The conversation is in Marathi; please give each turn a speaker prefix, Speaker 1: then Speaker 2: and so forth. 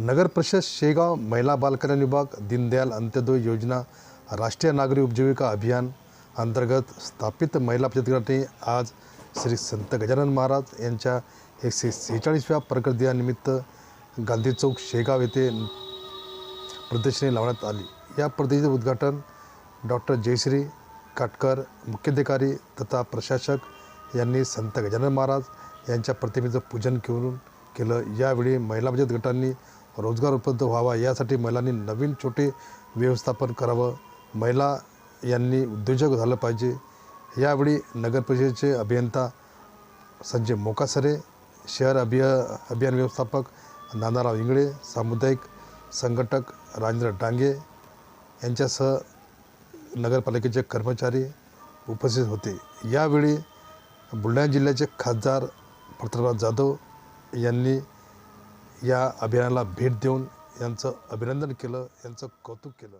Speaker 1: नगर परिषद शेगाव महिला बालकल्याण विभाग दीनदयाल अंत्योदय योजना राष्ट्रीय नागरी उपजीविका अभियान अंतर्गत स्थापित महिला बचत गटाने आज श्री संत गजानन महाराज यांच्या एकशे सेहेचाळीसव्या प्रकटदिनानिमित्त गांधी चौक शेगाव येथे प्रदर्शनी लावण्यात आली. या प्रदर्शनीचे उद्घाटन डॉक्टर जयश्री काटकर मुख्याधिकारी तथा प्रशासक यांनी संत गजानन महाराज यांच्या प्रतिमेचं पूजन करून केलं. यावेळी महिला बचत गटांनी रोजगार उपलब्ध व्हावा यासाठी महिलांनी नवीन छोटे व्यवस्थापन करावं. महिला यांनी उद्योजक झालं पाहिजे. यावेळी नगर परिषदेचे अभियंता संजय मोकासरे शहर अभिय अभियान व्यवस्थापक नानाराव इंगळे सामुदायिक संघटक राजेंद्र डांगे यांच्यासह नगरपालिकेचे कर्मचारी उपस्थित होते. यावेळी बुलढाणा जिल्ह्याचे खासदार प्रतापराव जाधव यांनी या अभियानाला भेट देऊन यांचं अभिनंदन केलं यांचं कौतुक केलं.